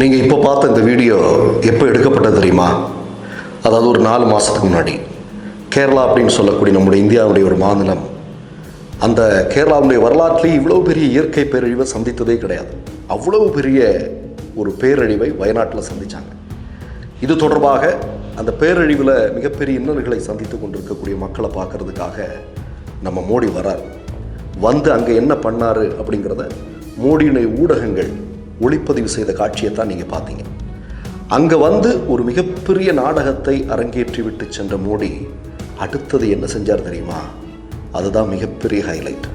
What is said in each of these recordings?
நீங்கள் இப்போ பார்த்த இந்த வீடியோ எப்போ எடுக்கப்பட்டது தெரியுமா? அதாவது ஒரு நாலு மாதத்துக்கு முன்னாடி. கேரளா அப்படின்னு சொல்லக்கூடிய நம்முடைய இந்தியாவுடைய ஒரு மாநிலம். அந்த கேரளாவுடைய வரலாற்றிலே இவ்வளோ பெரிய இயற்கை பேரழிவை சந்தித்ததே கிடையாது. அவ்வளவு பெரிய ஒரு பேரழிவை வயநாட்டில் சந்தித்தாங்க இது தொடர்பாக அந்த பேரழிவில் மிகப்பெரிய இன்னல்களை சந்தித்து கொண்டிருக்கக்கூடிய மக்களை பார்க்கறதுக்காக நம்ம மோடி வரார் வந்து அங்கே என்ன பண்ணார் அப்படிங்கிறத மோடியினுடைய ஊடகங்கள் ஒளிப்பதிவு செய்த காட்சியை தான் நீங்கள் பார்த்தீங்க. அங்கே வந்து ஒரு மிகப்பெரிய நாடகத்தை அரங்கேற்றி விட்டு சென்ற மோடி அடுத்தது என்ன செஞ்சார் தெரியுமா? அதுதான் மிகப்பெரிய highlight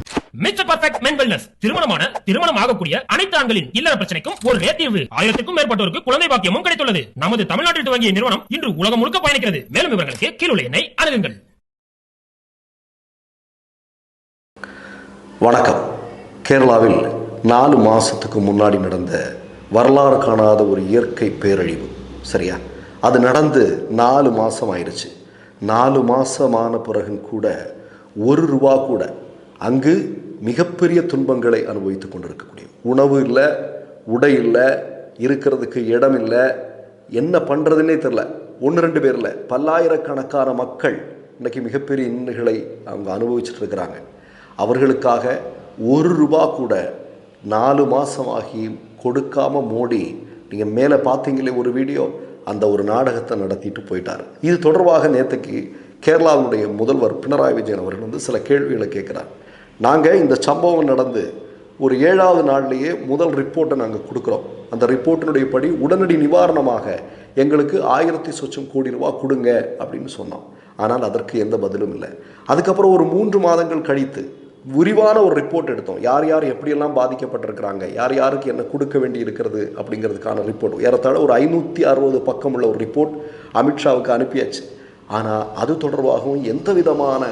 mister perfect men wellness திருமணமான திருமணம் ஆகக்கூடிய அனைத்து ஆண்களின் இல்லற பிரச்சனைக்கும் ஒரு தீர்வு. ஆயிரத்திற்கும் மேற்பட்டோருக்கு குழந்தை பாக்கியமும் கிடைத்துள்ளது. நமது தமிழ்நாட்டில் துவங்கிய நிறுவனம் இன்று உலகம் முழுக்க பயணிக்கிறது. மேலும் விவரங்களுக்கு கீழுள்ள எண்ணை அணுகுங்கள். வணக்கம். கேரளாவில் நாலு மாதத்துக்கு முன்னாடி நடந்த வரலாறு காணாத ஒரு இயற்கை பேரழிவு. சரியா? அது நடந்து நாலு மாதம் ஆயிடுச்சு. நாலு மாதமான பிறகும் கூட ஒரு ரூபா கூட அங்கு மிகப்பெரிய துன்பங்களை அனுபவித்து கொண்டிருக்கக்கூடிய. உணவு இல்லை உடை இல்லை இருக்கிறதுக்கு இடம் இல்லை என்ன பண்ணுறதுன்னே தெரில ஒன்று ரெண்டு பேரில் பல்லாயிரக்கணக்கான மக்கள் இன்னைக்கு மிகப்பெரிய இன்னல்களை அவங்க அனுபவிச்சுட்டு இருக்கிறாங்க. அவர்களுக்காக ஒரு ரூபா கூட நாலு மாதம் ஆகி கொடுக்காம மோடி நீங்கள் மேலே பார்த்தீங்களே ஒரு வீடியோ அந்த ஒரு நாடகத்தை நடத்திட்டு போயிட்டார். இது தொடர்பாக நேற்றுக்கு கேரளாவுடைய முதல்வர் பினராயி விஜயன் அவர்கள் வந்து சில கேள்விகளை கேட்குறார். நாங்கள் இந்த சம்பவம் நடந்து ஒரு ஏழாவது நாள்லேயே முதல் ரிப்போர்ட்டை நாங்கள் கொடுக்குறோம். அந்த ரிப்போர்ட்டினுடைய படி உடனடி நிவாரணமாக எங்களுக்கு ஆயிரத்தி சொச்சம் கோடி ரூபா கொடுங்க அப்படின்னு சொன்னோம். ஆனால் அதற்கு எந்த பதிலும் இல்லை. அதுக்கப்புறம் ஒரு மூன்று மாதங்கள் கழித்து விரிவான ஒரு ரிப்போர்ட் எடுத்தோம். யார் யார் எப்படியெல்லாம் பாதிக்கப்பட்டிருக்கிறாங்க? யார் யாருக்கு என்ன கொடுக்க வேண்டி இருக்கிறது அப்படிங்கிறதுக்கான ரிப்போர்ட் ஏறத்தாழ ஒரு ஐநூற்றி அறுபது பக்கம் உள்ள ஒரு ரிப்போர்ட் அமித்ஷாவுக்கு அனுப்பியாச்சு. ஆனால் அது தொடர்பாகவும் எந்த விதமான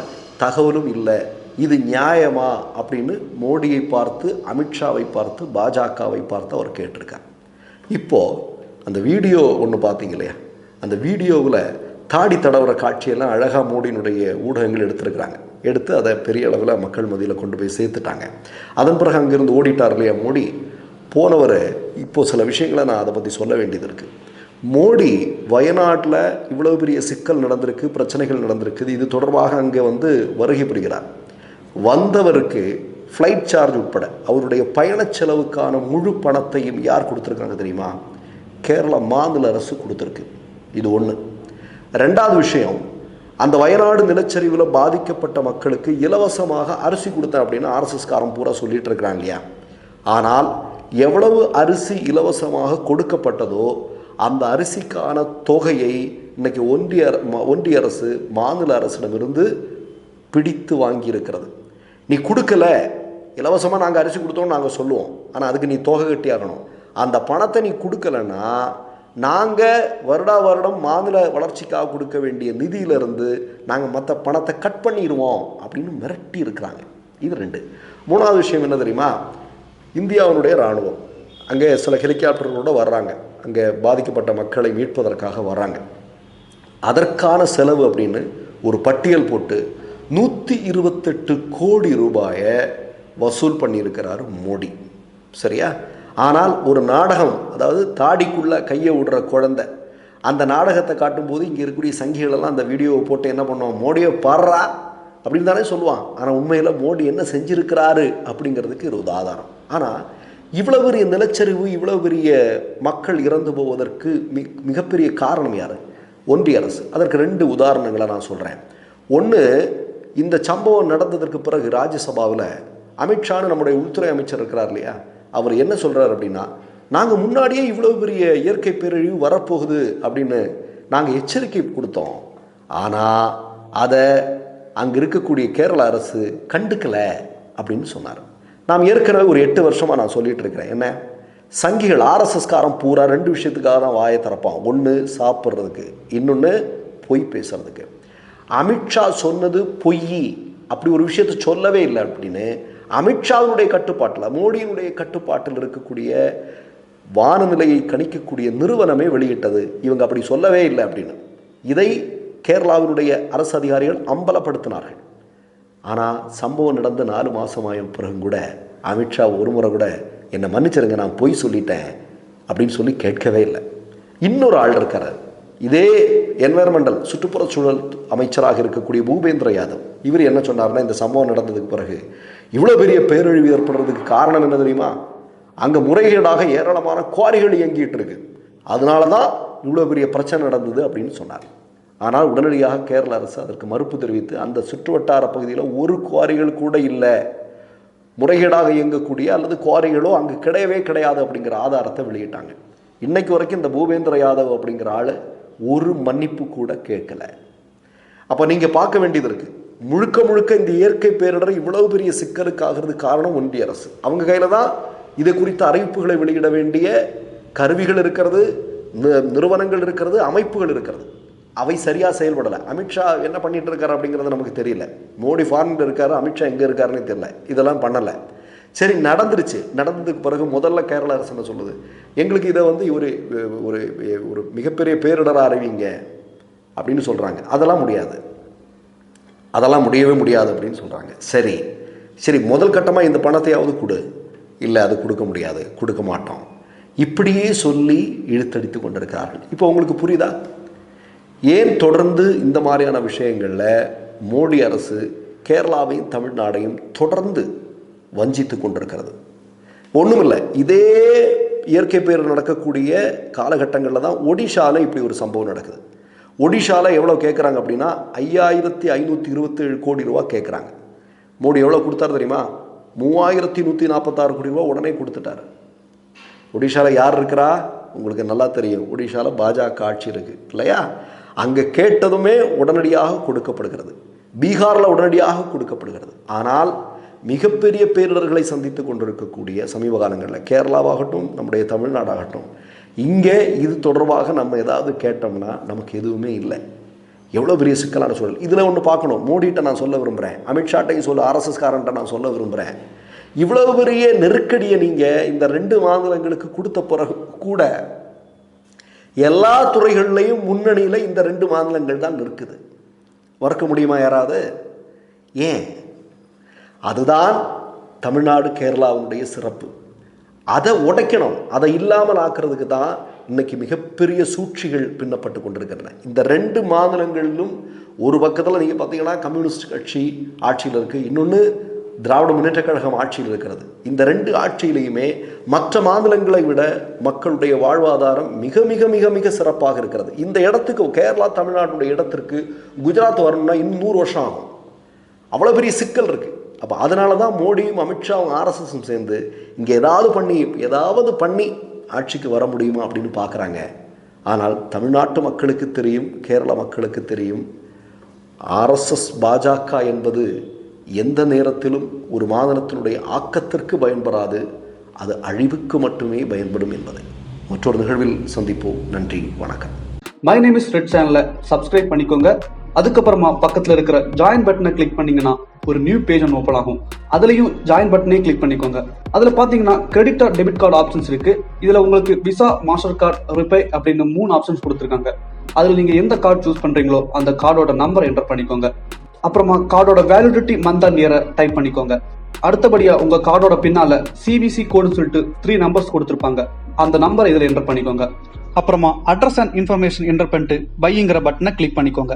தகவலும் இல்லை. இது நியாயமா அப்படின்னு மோடியை பார்த்து அமித்ஷாவை பார்த்து பாஜகவை பார்த்து அவர் கேட்டிருக்கார். இப்போது அந்த வீடியோ ஒன்று பார்த்தீங்க இல்லையா? அந்த வீடியோவில் தாடி தடவுற காட்சியெல்லாம் அழகாக மோடியினுடைய ஊடகங்கள் எடுத்திருக்கிறாங்க. எடுத்து அதை பெரிய அளவில் மக்கள் மதியில் கொண்டு போய் சேர்த்துட்டாங்க. அதன் பிறகு அங்கேருந்து ஓடிட்டார் இல்லையா மோடி? போனவர் இப்போது சில விஷயங்களை நான் அதை பற்றி சொல்ல வேண்டியது இருக்குது மோடி வயநாட்டில் இவ்வளோ பெரிய சிக்கல் நடந்திருக்கு பிரச்சனைகள் நடந்திருக்குது. இது தொடர்பாக அங்கே வந்து வருகை புரிகிறார். வந்தவருக்கு ஃப்ளைட் சார்ஜ் உட்பட அவருடைய பயணச் செலவுக்கான முழு பணத்தையும் யார் கொடுத்துருக்காங்க தெரியுமா? கேரள மாநில அரசு கொடுத்துருக்கு. இது ஒன்று ரெண்டாவது விஷயம் அந்த வயநாடு நிலச்சரிவில் பாதிக்கப்பட்ட மக்களுக்கு இலவசமாக அரிசி கொடுத்தேன் அப்படின்னு ஆர்எஸ்எஸ்காரன் பூரா சொல்லிட்டு இருக்கிறாங்க இல்லையா? ஆனால் எவ்வளவு அரிசி இலவசமாக கொடுக்கப்பட்டதோ அந்த அரிசிக்கான தொகையை இன்னைக்கு ஒன்றிய அர- ஒன்றிய அரசு மாநில அரசிடமிருந்து பிடித்து வாங்கியிருக்கிறது. நீ கொடுக்கல இலவசமாக நாங்கள் அரிசி கொடுத்தோம்னு நாங்கள் சொல்லுவோம். ஆனால் அதுக்கு நீ தொகை கட்டி ஆகணும் அந்த பணத்தை நீ கொடுக்கலன்னா நாங்கள் வருடா வருடம் மாநில வளர்ச்சிக்காக கொடுக்க வேண்டிய நிதியிலிருந்து நாங்கள் மற்ற பணத்தை கட் பண்ணிடுவோம் அப்படின்னு மிரட்டி இருக்கிறாங்க. இது ரெண்டு. மூணாவது விஷயம் என்ன தெரியுமா? இந்தியாவினுடைய இராணுவம். அங்கே சில ஹெலிகாப்டர்களோட வர்றாங்க. அங்கே பாதிக்கப்பட்ட மக்களை மீட்பதற்காக வர்றாங்க. அதற்கான செலவு அப்படின்னு ஒரு பட்டியல் போட்டு நூற்றி இருபத்தெட்டு கோடி ரூபாயை வசூல் பண்ணியிருக்கிறார் மோடி. சரியா? ஆனால் ஒரு நாடகம் அதாவது தாடிக்குள்ளே கையை விடுற குழந்தை அந்த நாடகத்தை காட்டும்போது இங்கே இருக்கக்கூடிய சங்கிகளெல்லாம் அந்த வீடியோவை போட்டு என்ன பண்ணுவோம் மோடியை பாடுறா? அப்படின்னு தானே சொல்லுவான். ஆனால் உண்மையில் மோடி என்ன செஞ்சுருக்கிறாரு அப்படிங்கிறதுக்கு இது ஒரு ஆதாரம். ஆனால் இவ்வளோ பெரிய நிலச்சரிவு இவ்வளோ பெரிய மக்கள் இறந்து போவதற்கு மி மிகப்பெரிய காரணம் யார்? ஒன்றிய அரசு. அதற்கு ரெண்டு உதாரணங்களை நான் சொல்கிறேன் ஒன்று இந்த சம்பவம் நடந்ததற்கு பிறகு ராஜ்யசபாவில் அமித்ஷான்னு நம்முடைய உள்துறை அமைச்சர் இருக்கிறார் இல்லையா? அவர் என்ன சொல்கிறார் அப்படின்னா நாங்கள் முன்னாடியே இவ்வளோ பெரிய இயற்கை பேரழிவு வரப்போகுது அப்படின்னு நாங்கள் எச்சரிக்கை கொடுத்தோம். ஆனால் அதை அங்கே இருக்கக்கூடிய கேரள அரசு கண்டுக்கலை அப்படின்னு சொன்னார். நாம் ஏற்கனவே ஒரு எட்டு வருஷமாக நான் சொல்லிகிட்டு இருக்கிறேன். என்ன? சங்கிகள் ஆர்எஸ்எஸ்காரன் பூரா ரெண்டு விஷயத்துக்காக தான் வாயை திறப்பான். ஒன்று சாப்பிட்றதுக்கு இன்னொன்று பொய் பேசுறதுக்கு. அமித்ஷா சொன்னது பொய். அப்படி ஒரு விஷயத்த சொல்லவே இல்லை அப்படின்னு அமித்ஷாவினுடைய கட்டுப்பாட்டில் மோடியினுடைய கட்டுப்பாட்டில் இருக்கக்கூடிய வானநிலையை கணிக்கக்கூடிய நிறுவனமே வெளியிட்டது. இவங்க அப்படி சொல்லவே இல்லை அப்படின்னு. இதை கேரளாவினுடைய அரசு அதிகாரிகள் அம்பலப்படுத்தினார்கள். ஆனால் சம்பவம் நடந்து நாலு மாதமாயும் பிறகும் கூட அமித்ஷா ஒரு முறை கூட என்னை மன்னிச்சிருங்க நான் பொய் சொல்லிட்டேன் அப்படின்னு சொல்லி கேட்கவே இல்லை. இன்னொரு ஆள் இருக்கிறார் இதே என்வைரன்மெண்டல் சுற்றுப்புற சூழல் அமைச்சராக இருக்கக்கூடிய பூபேந்திர யாதவ் இவர் என்ன சொன்னார்னா இந்த சம்பவம் நடந்ததுக்கு பிறகு இவ்வளோ பெரிய பேரழிவு ஏற்படுறதுக்கு காரணம் என்ன தெரியுமா? அங்கே முறைகேடாக ஏராளமான குவாரிகள் இயங்கிட்டு இருக்கு. அதனால தான் இவ்வளோ பெரிய பிரச்சனை நடந்தது அப்படின்னு சொன்னார். ஆனால் உடனடியாக கேரள அரசு அதற்கு மறுப்பு தெரிவித்து அந்த சுற்றுவட்டார பகுதியில் ஒரு குவாரிகள் கூட இல்லை. முறைகேடாக இயங்கக்கூடிய அல்லது குவாரிகளோ அங்கே கிடையவே கிடையாது அப்படிங்கிற ஆதாரத்தை வெளியிட்டாங்க. இன்னைக்கு வரைக்கும் இந்த பூபேந்திர யாதவ் அப்படிங்கிற ஆள் ஒரு மன்னிப்பு கூட கேட்கல. அப்போ நீங்கள் பார்க்க வேண்டியது இருக்குது முழுக்க முழுக்க இந்த இயற்கை பேரிடர் இவ்வளவு பெரிய சிக்கலுக்கு ஆகிறது காரணம் ஒன்றிய அரசு. அவங்க கையில் தான் இதை குறித்த அறிவிப்புகளை வெளியிட வேண்டிய கருவிகள் இருக்கிறது நிறுவனங்கள் இருக்கிறது அமைப்புகள் இருக்கிறது. அவை சரியாக செயல்படலை. அமித்ஷா என்ன பண்ணிகிட்டு இருக்காரு அப்படிங்கிறது நமக்கு தெரியல. மோடி ஃபாரின்ல இருக்காரு அமித்ஷா எங்கே இருக்காருன்னு தெரியல. இதெல்லாம் பண்ணலை. சரி நடந்துருச்சு. நடந்ததுக்கு பிறகு முதல்ல கேரள அரசு என்ன சொல்லுது? எங்களுக்கு இதை வந்து ஒரு ஒரு ஒரு மிகப்பெரிய பேரிடராக அறிவிங்க அப்படின்னு சொல்கிறாங்க அதெல்லாம் முடியாது. அதெல்லாம் முடியவே முடியாது அப்படின்னு சொல்கிறாங்க சரி சரி முதல் கட்டமாக இந்த பணத்தையாவது கொடு. இல்லை அது கொடுக்க முடியாது. கொடுக்க மாட்டோம். இப்படியே சொல்லி இழுத்தடித்து கொண்டிருக்கிறார்கள். இப்போ உங்களுக்கு புரியுதா? ஏன் தொடர்ந்து இந்த மாதிரியான விஷயங்களில் மோடி அரசு கேரளாவையும் தமிழ்நாடையும் தொடர்ந்து வஞ்சித்து கொண்டிருக்கிறது. ஒன்றுமில்லை இதே இயற்கை பேர் நடக்கக்கூடிய காலகட்டங்களில் தான் ஒடிஷாவில் இப்படி ஒரு சம்பவம் நடக்குது. ஒடிஷாவில் எவ்வளோ கேட்குறாங்க அப்படின்னா ஐயாயிரத்தி ஐநூற்றி இருபத்தேழு கோடி ரூபா கேட்குறாங்க மோடி எவ்வளோ கொடுத்தாரு தெரியுமா? மூவாயிரத்தி நூற்றி நாற்பத்தாறு கோடி ரூபா உடனே கொடுத்துட்டாரு. ஒடிஷாவில் யார் இருக்கிறா? உங்களுக்கு நல்லா தெரியும் ஒடிஷாவில் பாஜக ஆட்சி இருக்குது இல்லையா? அங்கே கேட்டதுமே உடனடியாக கொடுக்கப்படுகிறது. பீகாரில் உடனடியாக கொடுக்கப்படுகிறது. ஆனால் மிகப்பெரிய பேரிடர்களை சந்தித்து கொண்டிருக்கக்கூடிய சமீப காலங்களில் கேரளாவாகட்டும் நம்முடைய தமிழ்நாடாகட்டும் இங்கே இது தொடர்பாக நம்ம ஏதாவது கேட்டோம்னா நமக்கு எதுவுமே இல்லை. எவ்வளோ பெரிய சிக்கலான சூழல். இதில் ஒன்று பார்க்கணும். மோடிகிட்ட நான் சொல்ல விரும்புகிறேன் அமித்ஷாட்டையும் சொல்ல ஆர்எஸ்எஸ்காரன்ட்ட நான் சொல்ல விரும்புகிறேன் இவ்வளவு பெரிய நெருக்கடியை நீங்கள் இந்த ரெண்டு மாநிலங்களுக்கு கொடுத்த பிறகு கூட எல்லா துறைகள்லையும் முன்னணியில் இந்த ரெண்டு மாநிலங்கள் தான் இருக்குது மறக்க முடியுமா யாராவது? ஏன்? அதுதான் தமிழ்நாடு கேரளாவுடைய சிறப்பு. அதை உடைக்கணும் அதை இல்லாமல் ஆக்குறதுக்கு தான் இன்னைக்கு மிகப்பெரிய சூழ்ச்சிகள் பின்னப்பட்டு கொண்டிருக்கின்றன. இந்த ரெண்டு மாநிலங்களிலும் ஒரு பக்கத்தில் நீங்கள் பார்த்தீங்கன்னா கம்யூனிஸ்ட் கட்சி ஆட்சியில் இருக்குது இன்னொன்று திராவிட முன்னேற்ற கழகம் ஆட்சியில் இருக்கிறது. இந்த ரெண்டு ஆட்சியிலையுமே மற்ற மாநிலங்களை விட மக்களுடைய வாழ்வாதாரம் மிக மிக மிக மிக சிறப்பாக இருக்கிறது. இந்த இடத்துக்கு கேரளா தமிழ்நாட்டுடைய இடத்திற்கு குஜராத் வரணும்னா இன்னும் நூறு வருஷம் ஆகும். அவ்வளோ பெரிய சிக்கல் இருக்குது அப்போ அதனால தான் மோடியும் அமித்ஷாவும் ஆர்எஸ்எஸும் சேர்ந்து இங்கே ஏதாவது பண்ணி ஏதாவது பண்ணி ஆட்சிக்கு வர முடியுமா அப்படின்னு பார்க்குறாங்க ஆனால் தமிழ்நாட்டு மக்களுக்கு தெரியும் கேரள மக்களுக்கு தெரியும் ஆர்எஸ்எஸ் பாஜக என்பது எந்த நேரத்திலும் ஒரு மாநிலத்தினுடைய ஆக்கத்திற்கு பயன்படாது அது அழிவுக்கு மட்டுமே பயன்படும் என்பது. மற்றொரு நிகழ்வில் சந்திப்போம். நன்றி வணக்கம். மை நேம் இஸ் ரெட் சேனலை சப்ஸ்கிரைப் பண்ணிக்கோங்க. அதுக்கப்புறமா பக்கத்தில் இருக்கிற ஜாயின் பட்டனை கிளிக் பண்ணீங்கன்னா ஒரு நியூ பேஜ் ஒன்று ஓப்பன் ஆகும். அதுலயும் ஜாயின் பட்டனே கிளிக் பண்ணிக்கோங்க. அதுல பாத்தீங்கன்னா credit or debit card options இருக்கு. இதுல உங்களுக்கு விசா மாஸ்டர் கார்டு ரிப்பே அப்படின்னு மூணு ஆப்ஷன்ஸ் கொடுத்துருக்காங்க. அதுல நீங்க எந்த கார்டு சூஸ் பண்றீங்களோ அந்த கார்டோட நம்பர் என்டர் பண்ணிக்கோங்க. அப்புறமா கார்டோட வேலிடிட்டி மந்த் அண்ட் இயரை டைப் பண்ணிக்கோங்க. அடுத்தபடியா உங்க கார்டோட பின்னால சிவிசி கோடுன்னு சொல்லிட்டு த்ரீ நம்பர்ஸ் கொடுத்துருப்பாங்க. அந்த நம்பரை இதுல என்டர் பண்ணிக்கோங்க. அப்புறமா அட்ரஸ் அண்ட் இன்ஃபர்மேஷன் என்டர் பண்ணிட்டு பைங்கிற பட்டனை கிளிக் பண்ணிக்கோங்க.